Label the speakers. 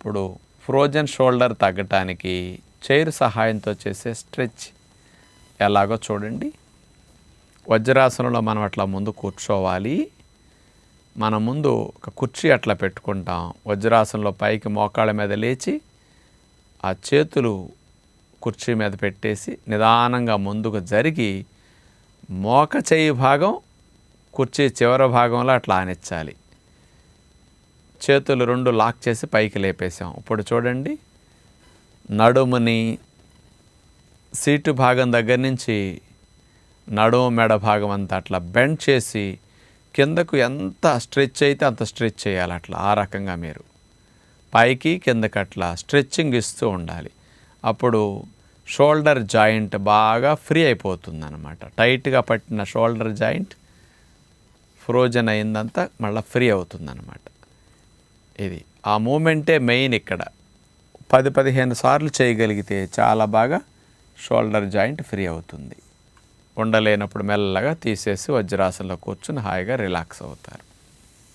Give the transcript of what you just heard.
Speaker 1: ఇప్పుడు frozen shoulder తగ్గటానికి chair సహాయంతో చేసే స్ట్రెచ్ ఎలాగో చూడండి. వజ్రాసనంలో మనం అట్లా ముందు కూర్చోవాలి. మన ముందు ఒక కుర్చీ అట్లా పెట్టుకుంటాం. వజ్రాసనంలో పైకి మోకాళ్ళ మీద లేచి ఆ చేతులు కుర్చీ మీద పెట్టేసి నిదానంగా ముందుకు జరిగి మోక చేయి భాగం కుర్చీ చివరి భాగంలో అట్లా ఆనిచ్చాలి. చేతులు రెండు లాక్ చేసి పైకి లేపేసాం ఇప్పుడు చూడండి నడుముని సీటు భాగం దగ్గర నుంచి నడుము మెడ భాగం అంతా అట్లా బెండ్ చేసి కిందకు ఎంత స్ట్రెచ్ అయితే అంత స్ట్రెచ్ చేయాలి అట్లా ఆ రకంగా మీరు. పైకి కిందకి అట్లా స్ట్రెచ్చింగ్ ఇస్తూ ఉండాలి. అప్పుడు షోల్డర్ జాయింట్ బాగా ఫ్రీ అయిపోతుంది అనమాట టైట్గా పట్టిన షోల్డర్ జాయింట్ ఫ్రోజన్ అయిందంతా మళ్ళీ ఫ్రీ అవుతుంది ఇది ఆ మూమెంటే మెయిన్ ఇక్కడ. పది పదిహేను సార్లు చేయగలిగితే చాలా బాగా షోల్డర్ జాయింట్ ఫ్రీ అవుతుంది. ఉండలేనప్పుడు మెల్లగా తీసేసి వజ్రాసనంలో కూర్చుని హాయిగా రిలాక్స్ అవుతారు.